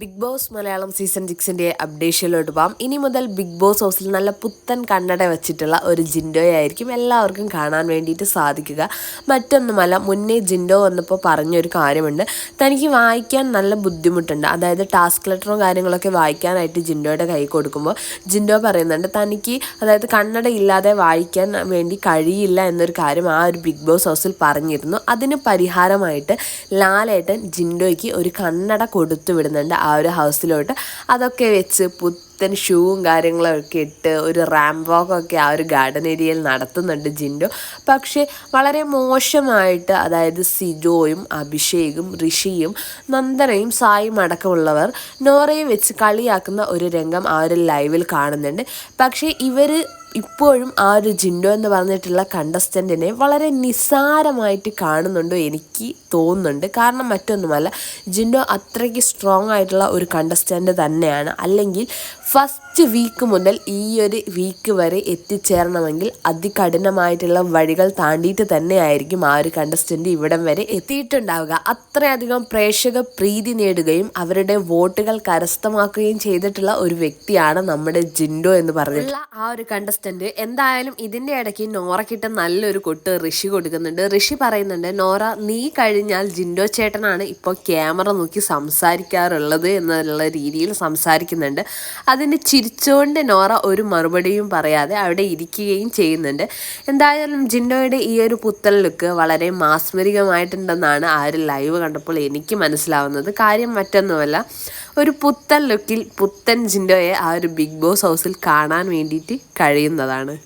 Big boss Malayalam season സിക്സിന്റെ അപ്ഡേഷനിലോട്ട് പോകാം ഇനി മുതൽ ബിഗ് ബോസ് ഹൗസിൽ നല്ല പുത്തൻ കണ്ണട വെച്ചിട്ടുള്ള ഒരു ജിൻഡോയായിരിക്കും എല്ലാവർക്കും കാണാൻ വേണ്ടിയിട്ട് സാധിക്കുക. മറ്റൊന്നുമല്ല മുന്നേ ജിൻഡോ വന്നപ്പോൾ പറഞ്ഞൊരു കാര്യമുണ്ട്. തനിക്ക് വായിക്കാൻ നല്ല ബുദ്ധിമുട്ടുണ്ട്. അതായത് ടാസ്ക് ലെറ്ററും കാര്യങ്ങളൊക്കെ വായിക്കാനായിട്ട് ജിൻഡോയുടെ കൈ കൊടുക്കുമ്പോൾ ജിൻഡോ പറയുന്നുണ്ട് തനിക്ക് അതായത് കണ്ണട ഇല്ലാതെ വായിക്കാൻ വേണ്ടി കഴിയില്ല എന്നൊരു കാര്യം ആ ഒരു ബിഗ് ബോസ് ഹൗസിൽ പറഞ്ഞിരുന്നു. അതിന് പരിഹാരമായിട്ട് ലാലേട്ടൻ ജിൻഡോയ്ക്ക് ഒരു കണ്ണട കൊടുത്തു വിടുന്നുണ്ട്. ആ ഒരു ഹൗസിലോട്ട് അതൊക്കെ വെച്ച് പുത്തൻ ഷൂവും കാര്യങ്ങളൊക്കെ ഇട്ട് ഒരു റാം വാക്കൊക്കെ ആ ഒരു ഗാർഡൻ ഏരിയയിൽ നടത്തുന്നുണ്ട് ജിൻഡോ. പക്ഷേ വളരെ മോശമായിട്ട് അതായത് സിജോയും അഭിഷേകും ഋഷിയും നന്ദനയും സായും അടക്കമുള്ളവർ നോറയെ വെച്ച് കളിയാക്കുന്ന ഒരു രംഗം ആ ഒരു ലൈവിൽ കാണുന്നുണ്ട്. പക്ഷേ ഇവർ ഇപ്പോഴും ആ ഒരു ജിൻഡോ എന്ന് പറഞ്ഞിട്ടുള്ള കണ്ടസ്റ്റന്റിനെ വളരെ നിസ്സാരമായിട്ട് കാണുന്നുണ്ടോ എനിക്ക് തോന്നുന്നുണ്ട്. കാരണം മറ്റൊന്നുമല്ല ജിൻഡോ അത്രയ്ക്ക് സ്ട്രോങ് ആയിട്ടുള്ള ഒരു കണ്ടസ്റ്റന്റ് തന്നെയാണ്. അല്ലെങ്കിൽ ഫസ്റ്റ് വീക്ക് മുതൽ ഈ ഒരു വീക്ക് വരെ എത്തിച്ചേരണമെങ്കിൽ അതികഠിനമായിട്ടുള്ള വഴികൾ താണ്ടിയിട്ട് തന്നെയായിരിക്കും ആ ഒരു കണ്ടസ്റ്റന്റ് ഇവിടം വരെ എത്തിയിട്ടുണ്ടാവുക. അത്രയധികം പ്രേക്ഷക പ്രീതി നേടുകയും അവരുടെ വോട്ടുകൾ കരസ്ഥമാക്കുകയും ചെയ്തിട്ടുള്ള ഒരു വ്യക്തിയാണ് നമ്മുടെ ജിൻഡോ എന്ന് പറഞ്ഞിട്ടുള്ള ആ ഒരു കണ്ടസ്റ്റന്റ് എന്തായാലും ഇതിന്റെ ഇടയ്ക്ക് നോറക്കിട്ട് നല്ലൊരു കൊട്ട് ഋഷി കൊടുക്കുന്നുണ്ട്. ഋഷി പറയുന്നുണ്ട് നോറ നീ കഴിഞ്ഞാൽ ജിൻഡോ ചേട്ടനാണ് ഇപ്പോൾ ക്യാമറ നോക്കി സംസാരിക്കാറുള്ളത് എന്നുള്ള രീതിയിൽ സംസാരിക്കുന്നുണ്ട്. അതിന് ചിരിച്ചുകൊണ്ട് നോറ ഒരു മറുപടിയും പറയാതെ അവിടെ ഇരിക്കുകയും ചെയ്യുന്നുണ്ട്. എന്തായാലും ജിൻഡോയുടെ ഈ ഒരു പുത്തൻ ലുക്ക് വളരെ മാസ്മരികമായിട്ടുണ്ടെന്നാണ് ആ ഒരു ലൈവ് കണ്ടപ്പോൾ എനിക്ക് മനസ്സിലാവുന്നത്. കാര്യം മറ്റൊന്നുമല്ല ഒരു പുത്തൻ ലുക്കിൽ പുത്തൻ ജിൻഡോയെ ആ ഒരു ബിഗ് ബോസ് ഹൗസിൽ കാണാൻ വേണ്ടിയിട്ട് കഴിയുന്നതാണ്.